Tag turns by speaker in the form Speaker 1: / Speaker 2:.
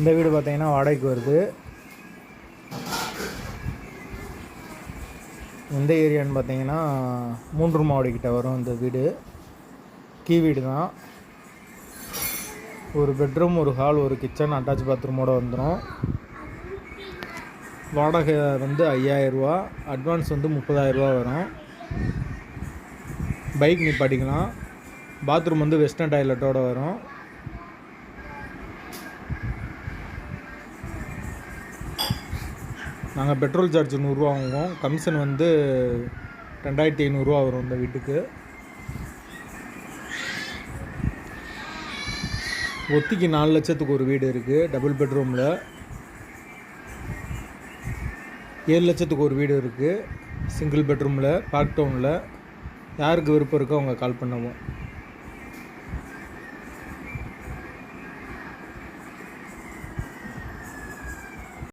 Speaker 1: இந்த வீடு பார்த்தீங்கன்னா வாடகைக்கு வருது. எந்த ஏரியான்னு பார்த்தீங்கன்னா மூன்று மாவடிக்கிட்ட வரும் இந்த வீடு. கீ வீடு தான். ஒரு பெட்ரூம் ஒரு ஹால் ஒரு கிச்சன் அட்டாச் பாத்ரூமோடு வந்துடும் வாடகை வந்து ஐயாயிரரூவா அட்வான்ஸ் வந்து முப்பதாயிரரூவா வரும். பைக் நிப்பாட்டிக்கலாம். பாத்ரூம் வந்து வெஸ்டர்ன் டாய்லெட்டோடு வரும். நாங்கள் பெட்ரோல் சார்ஜ் நூறுரூவா வாங்குவோம். கமிஷன் வந்து ரெண்டாயிரத்தி ஐநூறுரூவா வரும் இந்த வீட்டுக்கு. ஒத்திக்கு நாலு லட்சத்துக்கு ஒரு வீடு இருக்குது டபுள் பெட்ரூமில் ஏழு லட்சத்துக்கு ஒரு வீடு இருக்குது சிங்கிள் பெட்ரூமில் பார்க் டவுனில் யாருக்கு விருப்பம் இருக்கோ அவங்க கால் பண்ணுவோம்.